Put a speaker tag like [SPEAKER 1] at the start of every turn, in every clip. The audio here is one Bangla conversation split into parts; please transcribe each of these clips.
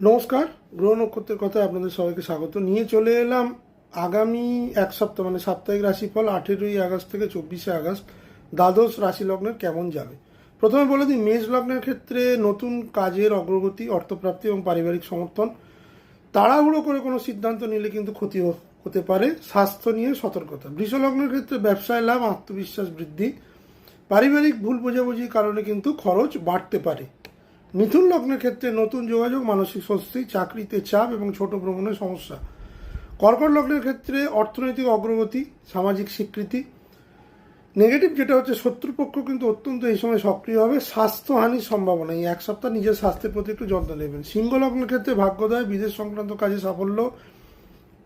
[SPEAKER 1] নমস্কার, গ্রহ নক্ষত্রের কথায় আপনাদের সবাইকে স্বাগত। নিয়ে চলে এলাম আগামী এক সপ্তাহ মানে সাপ্তাহিক রাশিফল আঠেরোই আগস্ট থেকে চব্বিশে আগস্ট। দ্বাদশ রাশি লগ্নের কেমন যাবে? প্রথমে বলে দিই, মেষ লগ্নের ক্ষেত্রে নতুন কাজের অগ্রগতি, অর্থপ্রাপ্তি এবং পারিবারিক সমর্থন, তাড়াহুড়ো করে কোনো সিদ্ধান্ত নিলে কিন্তু ক্ষতি হতে পারে। স্বাস্থ্য নিয়ে সতর্কতা। বৃষ লগ্নের ক্ষেত্রে ব্যবসায় লাভ, আত্মবিশ্বাস বৃদ্ধি, পারিবারিক ভুল বোঝাবুঝির কারণে কিন্তু খরচ বাড়তে পারে। মিথুন লগ্নের ক্ষেত্রে নতুন যোগাযোগ, মানসিক স্বস্তি, চাকরিতে চাপ এবং ছোট ভ্রমণের সমস্যা। কর্কট লগ্নের ক্ষেত্রে অর্থনৈতিক অগ্রগতি, সামাজিক স্বীকৃতি। নেগেটিভ যেটা হচ্ছে, শত্রুপক্ষ কিন্তু অত্যন্ত এই সময় সক্রিয় হবে। স্বাস্থ্যহানির সম্ভাবনা। এই এক সপ্তাহ নিজের স্বাস্থ্যের প্রতি একটু যত্ন নেবেন। সিংহ লগ্নের ক্ষেত্রে ভাগ্যোদয়, বিদেশ সংক্রান্ত কাজে সাফল্য,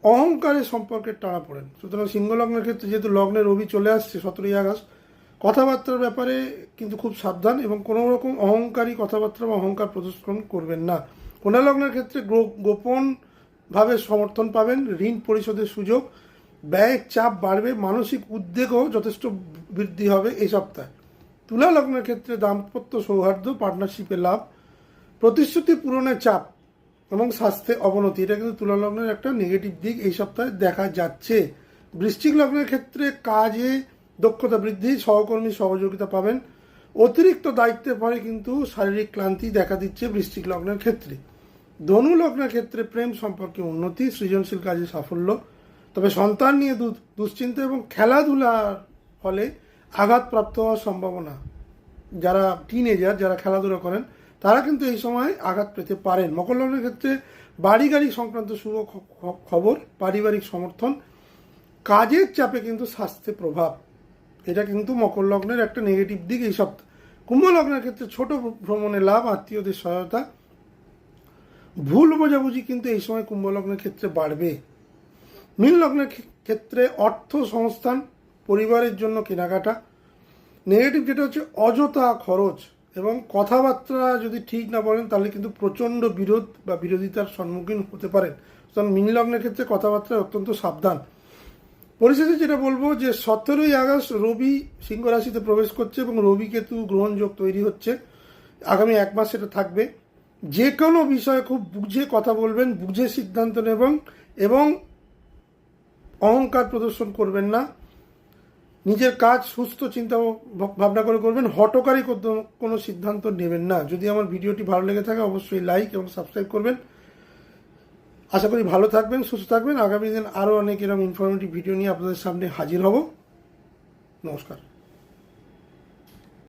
[SPEAKER 1] অহংকারের সম্পর্কে টানা পড়েন। সুতরাং সিংহ লগ্নের ক্ষেত্রে যেহেতু লগ্নের রবি চলে আসছে সতেরোই আগস্ট কথাবার্তার ব্যাপারে কিন্তু খুব সাবধান এবং কোনো রকম অহংকারী কথাবার্তা বা অহংকার প্রদর্শন করবেন না। লগ্নের ক্ষেত্রে গোপনভাবে সমর্থন পাবেন, ঋণ পরিশোধের সুযোগ, ব্যয়ের চাপ বাড়বে, মানসিক উদ্বেগও যথেষ্ট বৃদ্ধি হবে এই সপ্তাহে। তুলা লগ্নের ক্ষেত্রে দাম্পত্য সৌহার্দ্য পার্টনারশিপে লাভ, প্রতিশ্রুতি পূরণের চাপ এবং স্বাস্থ্যে অবনতি, এটা কিন্তু তুলা লগ্নের একটা নেগেটিভ দিক এই সপ্তাহে দেখা যাচ্ছে। বৃশ্চিক লগ্নের ক্ষেত্রে কাজে দক্ষতা বৃদ্ধি, সহকর্মী সহযোগিতা পাবেন। অতিরিক্ত দায়িত্বের পরে কিন্তু শারীরিক ক্লান্তি দেখা দিচ্ছে বৃশ্চিক লগ্নের ক্ষেত্রে। ধনু লগ্নের ক্ষেত্রে প্রেম সম্পর্কে উন্নতি, সৃজনশীল কাজে সাফল্য। তবে সন্তান নিয়ে দুশ্চিন্তা এবং খেলাধুলার ফলে আঘাতপ্রাপ্ত হওয়ার সম্ভাবনা। যারা টিনেজার যারা খেলাধুলা করেন, তারা কিন্তু এই সময় আঘাত পেতে পারেন। মকর লগ্নের ক্ষেত্রে বাড়ি গাড়ি সংক্রান্ত শুভ খবর, পারিবারিক সমর্থন, কাজের চাপে কিন্তু স্বাস্থ্যে প্রভাব। এটা কিন্তু মকর লগ্নের একটা নেগেটিভ দিক, এই সপ্তাহ কুম্ভ লগ্নের ক্ষেত্রে ছোট ভ্রমণে লাভ, আত্মীয়দের সহায়তা। ভুল বোঝাবুঝি কিন্তু এই সময় কুম্ভ লগ্নের ক্ষেত্রে বাড়বে। মীন লগ্নের ক্ষেত্রে অর্থ, সংস্থান, পরিবারের জন্য কেনাকাটা। নেগেটিভ যেটা হচ্ছে অযথা খরচ এবং কথাবার্তা যদি ঠিক না বলেন, তাহলে কিন্তু প্রচণ্ড বিরোধ বা বিরোধিতার সম্মুখীন হতে পারেন। সুতরাং মীন লগ্নের ক্ষেত্রে কথাবার্তায় অত্যন্ত সাবধান। পরিশেষে যেটা বলব যে সতেরোই আগস্ট রবি সিংহ রাশিতে প্রবেশ করছে এবং রবি কেতু গ্রহণযোগ তৈরি হচ্ছে। আগামী এক মাস সেটা থাকবে। যে কোনো বিষয়ে খুব বুঝে কথা বলবেন, বুঝে সিদ্ধান্ত নেবেন এবং অহংকার প্রদর্শন করবেন না। নিজের কাজ, সুস্থ চিন্তা ভাব- ভাবনা করে করবেন। হটকারী কোনো সিদ্ধান্ত নেবেন না। যদি আমার ভিডিওটি ভালো লেগে থাকে, অবশ্যই লাইক এবং সাবস্ক্রাইব করবেন। আশা করি ভালো থাকবেন, সুস্থ থাকবেন। আগামী দিন আরও অনেক এরকম ইনফরমেটিভ ভিডিও নিয়ে আপনাদের সামনে হাজির হব। নমস্কার।